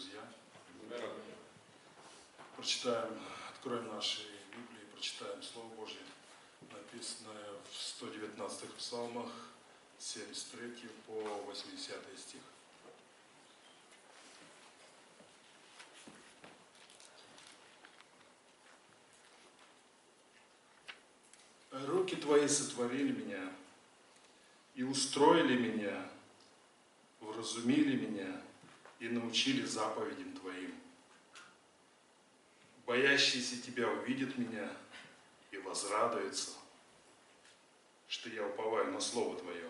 друзья. Прочитаем, откроем наши Библии, прочитаем Слово Божье, написанное в 119 псалмах, 73 по 80 стих. Руки Твои сотворили меня и устроили меня, вразумили меня и научили заповедям Твоим. Боящийся Тебя увидит меня и возрадуется, что я уповаю на Слово Твое.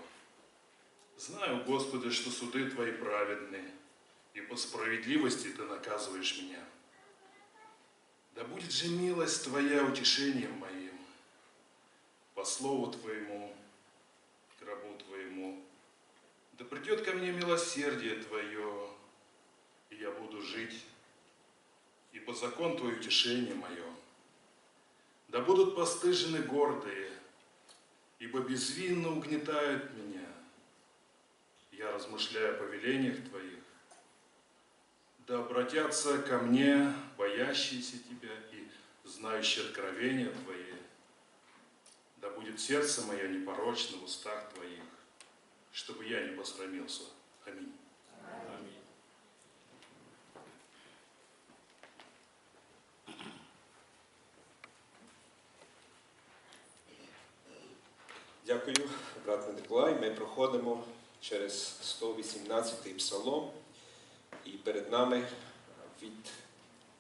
Знаю, Господи, что суды Твои праведны, и по справедливости Ты наказываешь меня. Да будет же милость Твоя утешением моим, по Слову Твоему, к рабу Твоему. Да придет ко мне милосердие Твое, я буду жить, ибо закон Твой утешение мое. Да будут постыжены гордые, ибо безвинно угнетают меня. Я размышляю о повелениях Твоих. Да обратятся ко мне боящиеся Тебя и знающие откровения Твои. Да будет сердце мое непорочно в устах Твоих, чтобы я не посрамился. Аминь. Брат Миколай. Ми проходимо через 118-й псалом, і перед нами від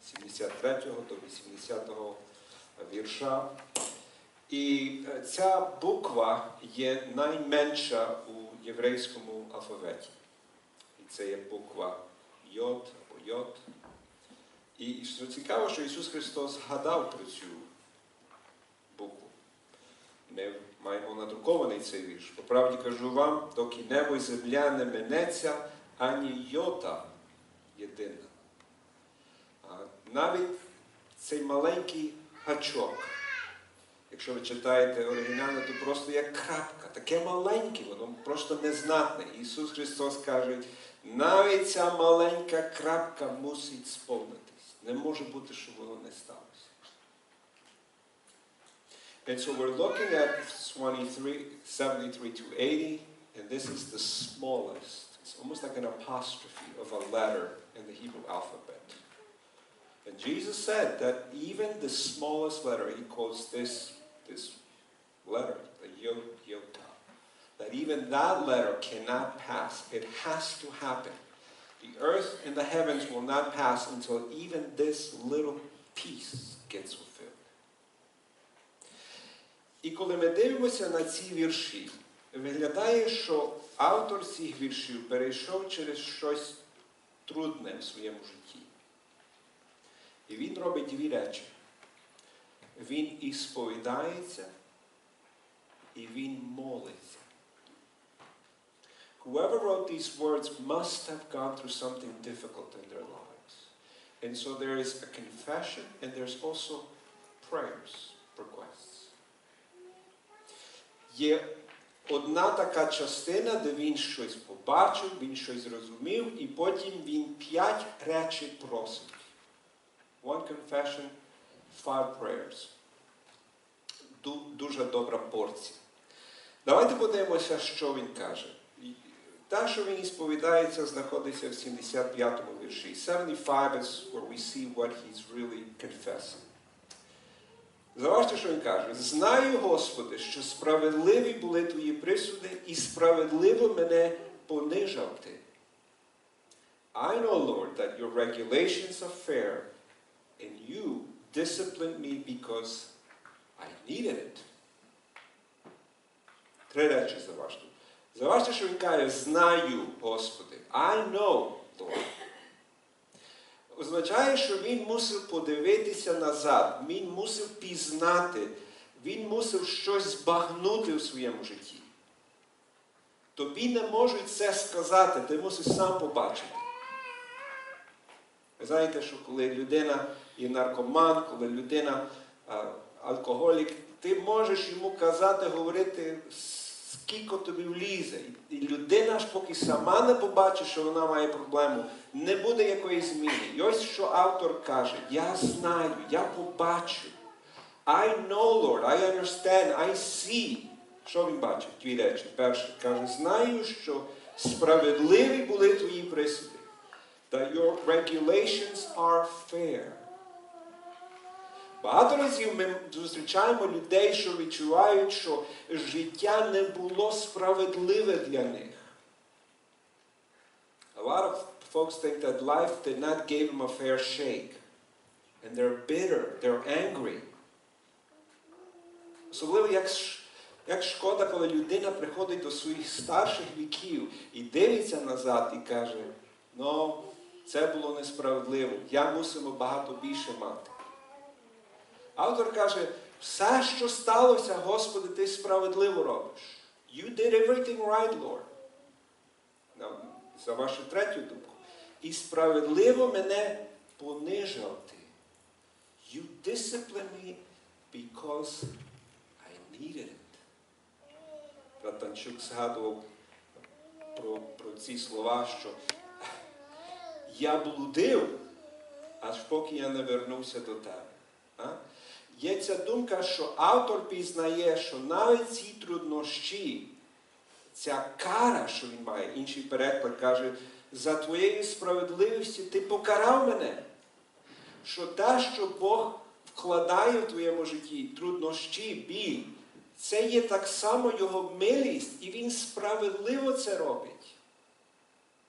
73 до 80 вірша. І е, ця буква є найменша у єврейському алфавіті. І це є буква Йод або Йод. І що цікаво, що Ісус Христос згадав про цю букву. Ми маємо надрукований цей вірш. По правді кажу вам, доки небо і земля не минеться, ані йота єдина. Навіть цей маленький гачок, якщо ви читаєте оригінально, то просто як крапка, таке маленьке, воно просто незнатне. Ісус Христос каже, навіть ця маленька крапка мусить сповнитись. Не може бути, щоб воно не сталося. And so we're looking at 23, 73 to 80, and this is the smallest. It's almost like an apostrophe of a letter in the Hebrew alphabet. And Jesus said that even the smallest letter, he quotes this, this letter, the yod, yota, that even that letter cannot pass. It has to happen. The earth and the heavens will not pass until even this little piece gets. І коли ми дивимося на ці вірші, виглядає, що автор цих віршів перейшов через щось трудне в своєму житті. І він робить дві речі. Він і сповідається, і він молиться. Whoever wrote these words must have gone through something difficult in their lives. And so there is a confession and there's also prayers, requests. Є одна така частина, де він щось побачив, він щось зрозумів, і потім він п'ять речей просить. One confession, five prayers. Ду- Дуже добра порція. Давайте подивимося, що він каже. Те, що він ісповідається, знаходиться в 75-му вірші. 75 is where we see what he's really confessing. Заважте, що він каже. Знаю, Господи, що справедливі були твої присуди, і справедливо мене понижав ти. I know, Lord, that your regulations are fair, and you disciplined me because I needed it. Три речі заважте. Заважте, що він каже, знаю, Господи. I know, Lord означає, що він мусив подивитися назад, він мусив пізнати, він мусив щось збагнути в своєму житті. Тобі не можуть це сказати, ти мусиш сам побачити. Ви знаєте, що коли людина є наркоман, коли людина а, алкоголік, ти можеш йому казати, говорити скільки тобі влізе. І людина ж поки сама не побачить, що вона має проблему, не буде якоїсь зміни. І ось що автор каже: Я знаю, я побачу. I know, Lord, I understand, I see. Що він бачить? Дві речі. Перше, каже, знаю, що справедливі були твої присуди. That your regulations are fair. Багато разів ми зустрічаємо людей, що відчувають, що життя не було справедливе для них. A lot of folks think that life did not give them a fair shake. And they're bitter, they're angry. Особливо як, як шкода, коли людина приходить до своїх старших віків і дивиться назад і каже, ну, це було несправедливо, я мусимо багато більше мати. Автор каже, все, що сталося, Господи, ти справедливо робиш. You did everything right, Lord. За вашу третю думку. І справедливо мене понижав ти. You discipline me because I needed it. Братанчук згадував про, про ці слова, що я блудив, аж поки я не вернувся до тебе. А? Є ця думка, що автор пізнає, що навіть ці труднощі, ця кара, що він має, інший переклад каже, за твоєю справедливістю ти покарав мене. Що те, що Бог вкладає в твоєму житті, труднощі, біль, це є так само Його милість, і Він справедливо це робить.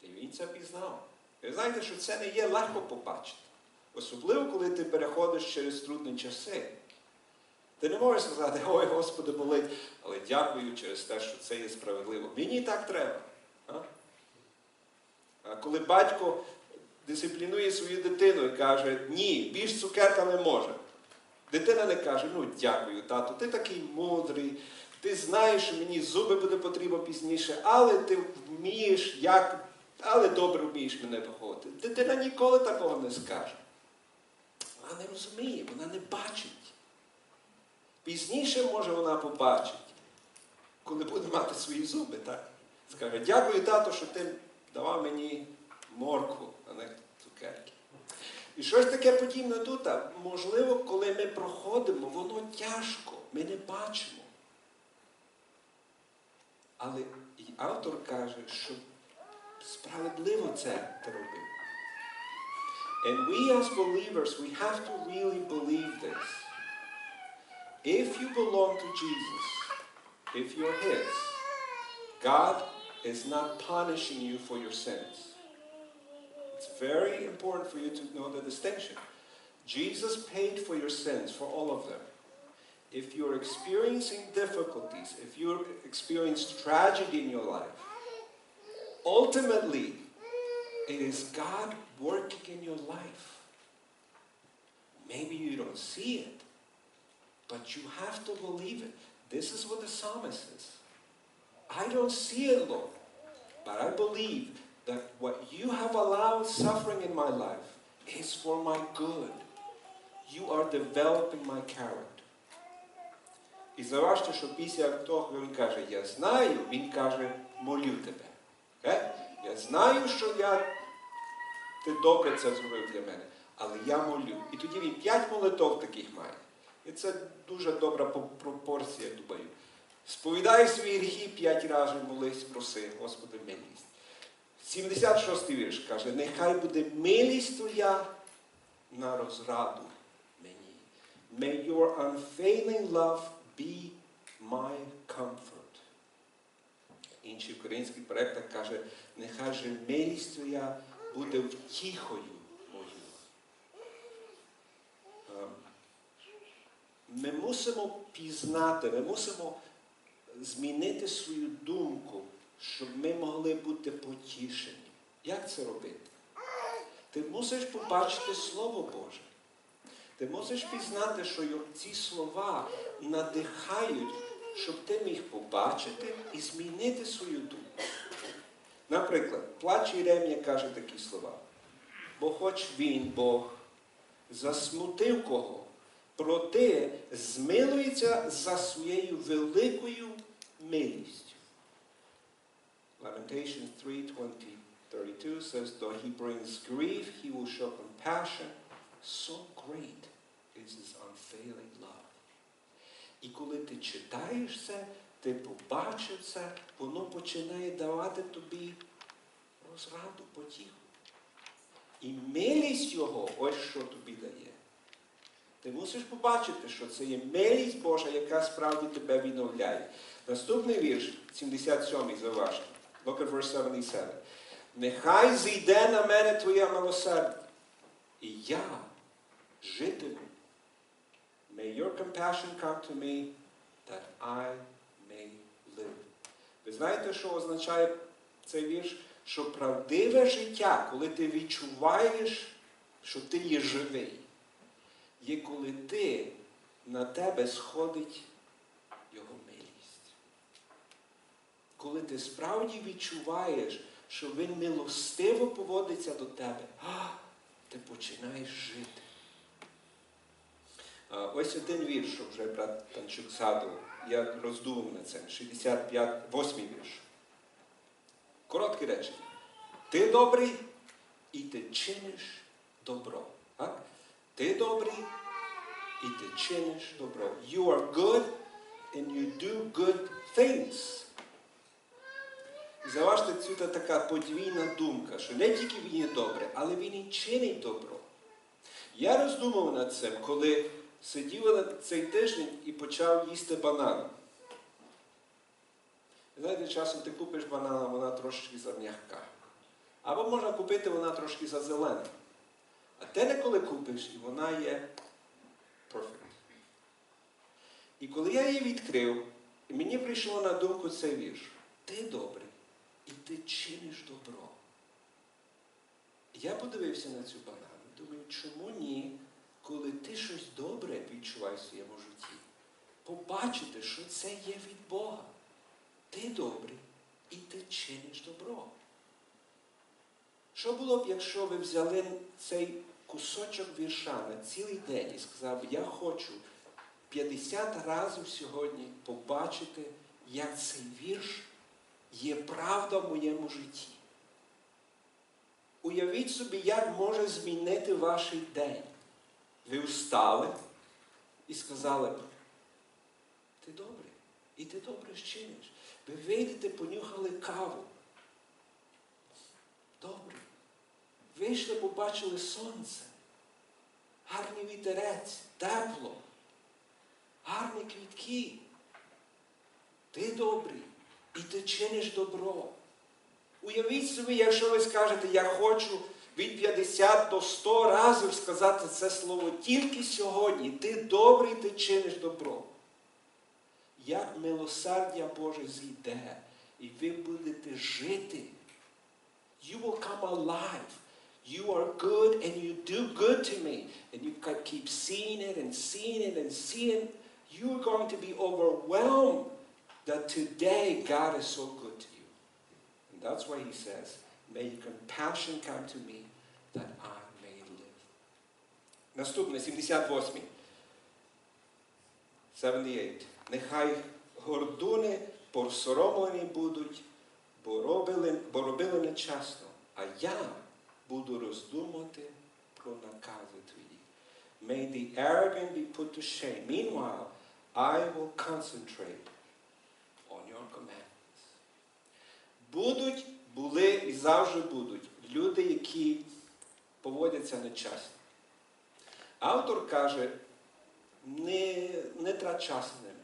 І він це пізнав. Ви знаєте, що це не є легко побачити. Особливо, коли ти переходиш через трудні часи. Ти не можеш сказати, ой, Господи, болить, але дякую через те, що це є справедливо. Мені так треба. А? Коли батько дисциплінує свою дитину і каже, ні, більш цукерка не може. Дитина не каже, ну дякую, тату, ти такий мудрий, ти знаєш, що мені зуби буде потрібно пізніше, але ти вмієш, як, але добре вмієш мене виходити. Дитина ніколи такого не скаже. Вона не розуміє, вона не бачить. Пізніше, може, вона побачить, коли буде мати свої зуби, так? Скаже, дякую, тато, що ти давав мені моркву, а не цукерки. І щось таке подібне тут. Можливо, коли ми проходимо, воно тяжко, ми не бачимо. Але і автор каже, що справедливо це ти робив. And we as believers, we have to really believe this. If you belong to Jesus, if you're His, God is not punishing you for your sins. It's very important for you to know the distinction. Jesus paid for your sins, for all of them. If you're experiencing difficulties, if you're experiencing tragedy in your life, ultimately, it is God working in your life. Maybe you don't see it, but you have to believe it. This is what the psalmist says. I don't see it, Lord, but I believe that what you have allowed suffering in my life is for my good. You are developing my character. І зауважте, що після того він каже, я знаю, він каже, молю тебе. Е? Я знаю, що я, ти добре це зробив для мене, але я молю. І тоді він п'ять молитов таких. І це дуже добра по- пропорція, думаю. Сповідай свої гріхи п'ять разів молись, проси, Господи, милість. 76-й вірш каже, нехай буде милість твоя на розраду мені. May your unfailing love be my comfort. Інший український переклад каже, нехай же милість твоя буде втіхою Ми мусимо пізнати, ми мусимо змінити свою думку, щоб ми могли бути потішені. Як це робити? Ти мусиш побачити Слово Боже. Ти мусиш пізнати, що ці слова надихають, щоб ти міг побачити і змінити свою думку. Наприклад, плач Єремія каже такі слова. Бо хоч він, Бог, засмутив кого, проте змилується за своєю великою милістю. Lamentations 3, 20, 32 says, Though he brings grief, he will show compassion. So great is his unfailing love. І коли ти читаєш це, ти побачив це, воно починає давати тобі розраду, потіху. І милість його ось що тобі дає. Ти мусиш побачити, що це є милість Божа, яка справді тебе відновляє. Наступний вірш, 77-й, зауважте. Look at verse 77. Нехай зійде на мене твоя милосердя, і я житиму. May your compassion come to me, that I may live. Ви знаєте, що означає цей вірш? Що правдиве життя, коли ти відчуваєш, що ти є живий, є коли ти на тебе сходить його милість. Коли ти справді відчуваєш, що він милостиво поводиться до тебе, а, ти починаєш жити. Ось один вірш, що вже брат Танчук згадував. Я роздумав над цим. 65, 8 вірш. Коротке речення. Ти добрий і ти чиниш добро. Так? Ти добрий і ти чиниш добро. You are good and you do good things. Заважте, це така подвійна думка, що не тільки він є добрий, але він і чинить добро. Я роздумав над цим, коли сидів цей тиждень і почав їсти банан. Знаєте, часом ти купиш банана, вона трошки зам'ягка. Або можна купити, вона трошки зазелена. А те не коли купиш, і вона є perfect. І коли я її відкрив, і мені прийшло на думку цей вірш. Ти добрий, і ти чиниш добро. Я подивився на цю банану. Думаю, чому ні, коли ти щось добре відчуваєш в своєму житті, побачити, що це є від Бога. Ти добрий і ти чиниш добро. Що було б, якщо ви взяли цей кусочок вірша на цілий день і сказав, я хочу 50 разів сьогодні побачити, як цей вірш є правда в моєму житті. Уявіть собі, як може змінити ваш день. Ви встали і сказали ти добрий, і ти добре чиниш. Ви вийдете, понюхали каву. Добре. Вийшли, побачили сонце, гарний вітерець, тепло, гарні квітки. Ти добрий і ти чиниш добро. Уявіть собі, якщо ви скажете, я хочу від 50 до 100 разів сказати це слово тільки сьогодні. Ти добрий, ти чиниш добро. Як милосердя Боже зійде, і ви будете жити. You will come alive. You are good and you do good to me. And you can keep seeing it and seeing it and seeing it. You are going to be overwhelmed that today God is so good to you. And that's why he says, May your compassion come to me that I may live. Наступне, 78. 78. Нехай гордуни посоромлені будуть, бо робили, бо робили нечесно, а я буду роздумувати про накази твої. May the arrogant be put to shame. Meanwhile, I will concentrate on your commandments. Будуть, були і завжди будуть люди, які поводяться нечесно. Автор каже, не, не трать ними.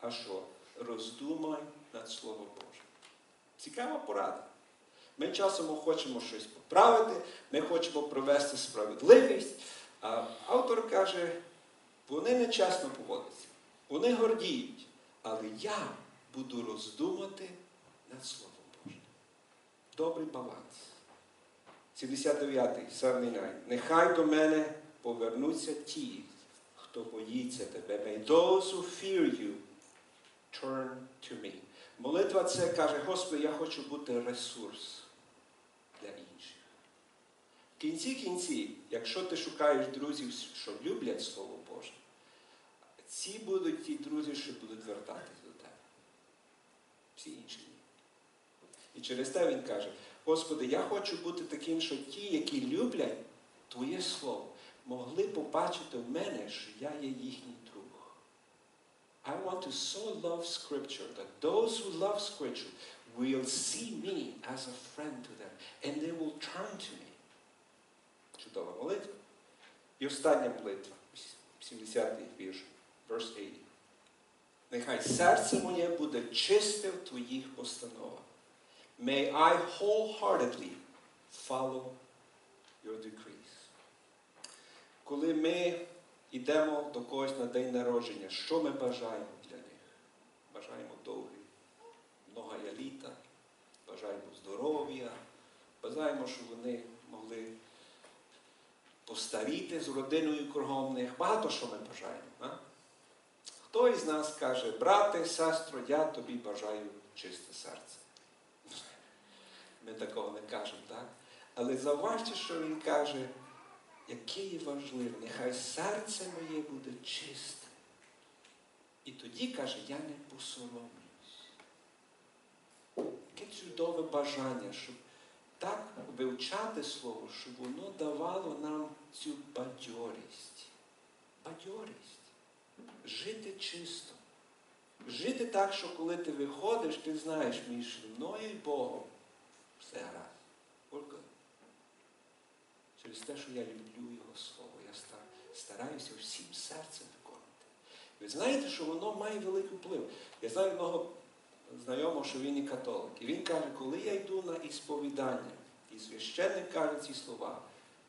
А що? Роздумай над Словом Божим. Цікава порада. Ми часом хочемо щось поправити, ми хочемо провести справедливість. А автор каже, вони нечесно поводяться, вони гордіють, але я буду роздумати над Словом Божим. Добрий баланс. 79-й, 79. Нехай до мене повернуться ті, хто боїться тебе. May those who fear you turn to me. Молитва це каже, Господи, я хочу бути ресурс для інших. В кінці кінці, якщо ти шукаєш друзів, що люблять Слово Боже, ці будуть ті друзі, що будуть вертатись до тебе. всі інші ні. І через те він каже: Господи, я хочу бути таким, що ті, які люблять Твоє Слово, могли побачити в мене, що я є їхній друг. I want to so love Scripture that those who love Scripture will see me as a friend to them and they will turn to me. Чудова молитва. І остання молитва, 70-й вірш, verse 80. Нехай серце моє буде чисте в Твоїх постановах. May I wholeheartedly follow your decrees. Коли ми йдемо до когось на день народження, що ми бажаємо для них? Бажаємо довгий, многая літа, бажаємо здоров'я, бажаємо, щоб вони могли постаріти з родиною кругом них. Багато що ми бажаємо. А? Хто із нас каже, брате, сестро, я тобі бажаю чисте серце. Ми такого не кажемо, так? Але зауважте, що він каже, яке є важливе, нехай серце моє буде чисте. І тоді каже, я не посоромлюсь. Яке чудове бажання, щоб так вивчати слово, щоб воно давало нам цю бадьорість. Бадьорість. Жити чисто. Жити так, що коли ти виходиш, ти знаєш між мною і Богом все гаразд. Good. Через те, що я люблю Його Слово, я стараюся всім серцем виконувати. Ви знаєте, що воно має великий вплив. Я знаю одного знайомого, що він і католик. І він каже, коли я йду на ісповідання, і священник каже ці слова,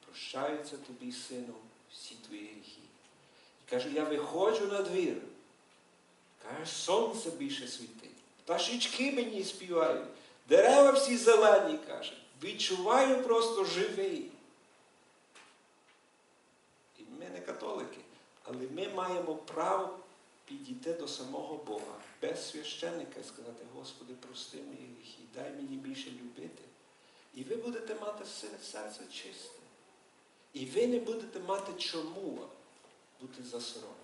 прощаються тобі, сину, всі твої гріхи. І каже, я виходжу на двір. Каже, сонце більше світить. Пташечки мені співають. Дерева всі зелені, каже. Відчуваю просто живий. І ми не католики, але ми маємо право підійти до самого Бога без священника і сказати, Господи, прости мої гріхи, дай мені більше любити. І ви будете мати се- серце чисте. І ви не будете мати чому бути засоромлені.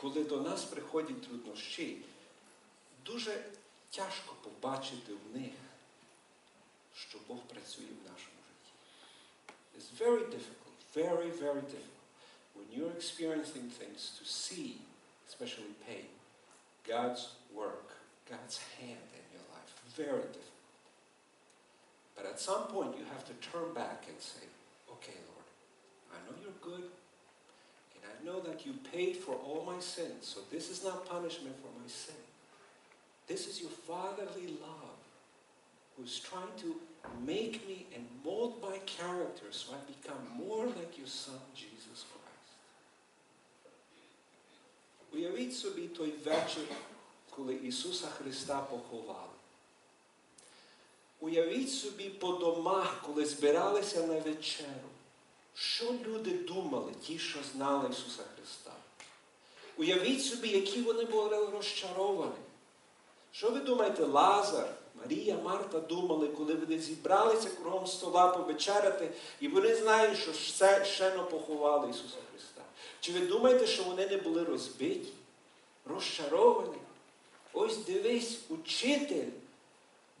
Коли до нас приходять труднощі, дуже тяжко побачити в них, що Бог працює в нашому житті. It's very difficult, very, very difficult when you're experiencing things to see, especially pain, God's work, God's hand in your life. Very difficult. But at some point you have to turn back and say, okay, Lord, I know you're good, and I know that you paid for all my sins, so this is not punishment for my sin. This is your fatherly love who's trying to make me and mold my character so I become more like your son, Jesus Christ. Уявіть собі той вечір, коли Ісуса Христа поховали. Уявіть собі по домах, коли збиралися на вечеру. Що люди думали, ті, що знали Ісуса Христа? Уявіть собі, які вони були розчаровані. Що ви думаєте, Лазар, Марія, Марта думали, коли вони зібралися кругом стола повечеряти, і вони знають, що ще, ще не поховали Ісуса Христа? Чи ви думаєте, що вони не були розбиті, розчаровані? Ось дивись, учитель,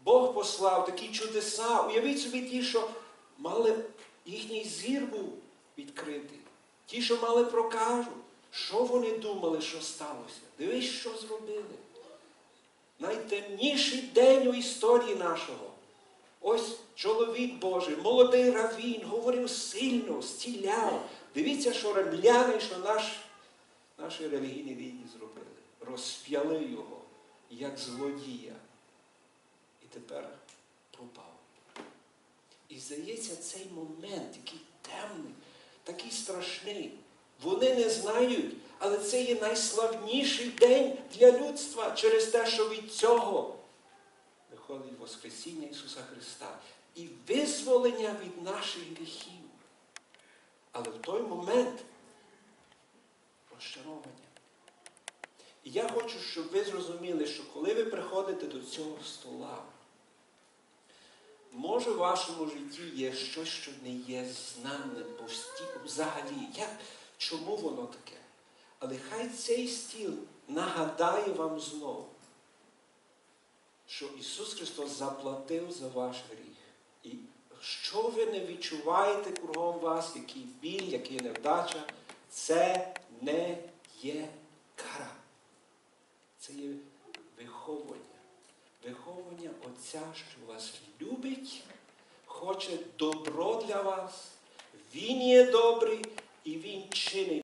Бог послав такі чудеса. Уявіть собі ті, що мали їхній зір був відкритий. Ті, що мали прокажу. Що вони думали, що сталося? Дивись, що зробили. Найтемніший день у історії нашого. Ось чоловік Божий, молодий равін, говорив сильно, стіляв. Дивіться, що римляни, що наш, наші релігійні війні зробили. Розп'яли його, як злодія. І тепер пропав. І здається, цей момент, який темний, такий страшний. Вони не знають, але це є найславніший день для людства через те, що від цього виходить Воскресіння Ісуса Христа і визволення від наших гріхів. Але в той момент розчаровання. І я хочу, щоб ви зрозуміли, що коли ви приходите до цього стола, може в вашому житті є щось, що не є знаним постійно взагалі. Як, чому воно таке? Але хай цей стіл нагадає вам знову, що Ісус Христос заплатив за ваш гріх. Що ви не відчуваєте кругом вас, який біль, який невдача, це не є кара. Це є виховування. Виховання Отця, що вас любить, хоче добро для вас. Він є добрий і Він чинить